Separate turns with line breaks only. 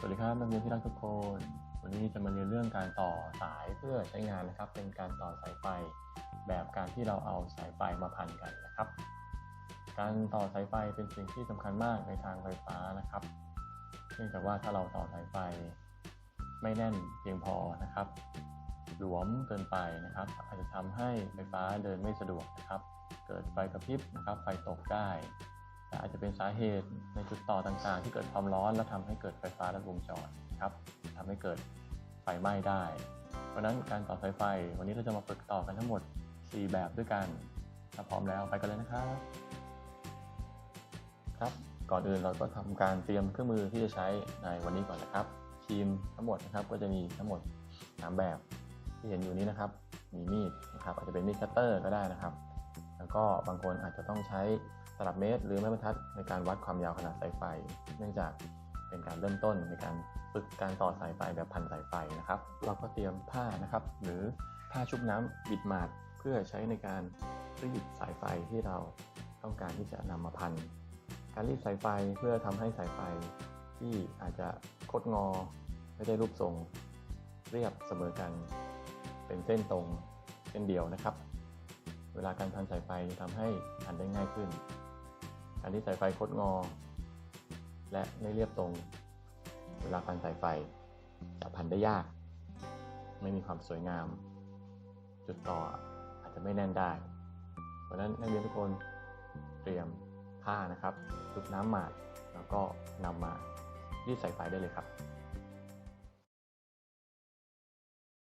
สวัสดีครับนักเรียนที่รักทุกคน วันนี้จะมาเรียนเรื่องการต่อสายเพื่อใช้งานนะครับ เป็นการต่อสายไฟแบบการที่เราเอาสายไฟมาพันกันนะครับ การต่อสายไฟเป็นสิ่งที่สำคัญมากในทางไฟฟ้านะครับ เนื่องจากว่าถ้าเราต่อสายไฟไม่แน่นเพียงพอนะครับ หลวมเกินไปนะครับ อาจจะทำให้ไฟฟ้าเดินไม่สะดวกนะครับ เกิดไฟกระพริบนะครับ ไฟตกได้ อาจจะเป็นสาเหตุในจุดต่อต่างๆ ที่เกิดความร้อนและทำให้เกิดไฟฟ้าลัดวงจรครับทำให้เกิดไฟไหม้ได้ เพราะนั้นการต่อสายไฟ วันนี้เราจะมาฝึกต่อกันทั้งหมด 4 แบบด้วยกันถ้าพร้อมแล้วไปกันเลยนะครับครับก่อนอื่นเราก็ทำการเตรียมเครื่องมือที่จะใช้ในวันนี้ก่อนนะครับทีมทั้งหมดนะครับก็จะมีทั้งหมด 3 แบบที่เห็นอยู่นี้นะครับ มีมีดนะครับอาจจะเป็นมีดคัตเตอร์ก็ได้นะครับ แล้วก็บางคนอาจจะต้องใช้ตลับเมตร หรือไม้บรรทัดในการวัดความยาวขนาดสายไฟ เนื่องจากเป็นการเริ่มต้นในการฝึกการต่อสายไฟแบบพันสายไฟนะครับ เราก็เตรียมผ้านะครับ หรือผ้าชุบน้ำบิดหมาดเพื่อใช้ในการรีดสายไฟที่เราต้องการที่จะนำมาพัน การรีดสายไฟเพื่อทำให้สายไฟที่อาจจะคดงอ ไม่ได้รูปทรง เรียบเสมอกัน เป็นเส้นตรงเส้นเดียวนะครับ เวลาการพันสายไฟทำให้พันได้ง่ายขึ้น การที่สายไฟคดงอ และไม่เรียบตรง เวลาพันสายไฟจะพันได้ยาก ไม่มีความสวยงาม จุดต่ออาจจะไม่แน่นได้ เพราะฉะนั้นนักเรียนทุกคนเตรียมผ้านะครับชุบน้ำหมาดแล้วก็นำมารีดสายไฟได้เลยครับ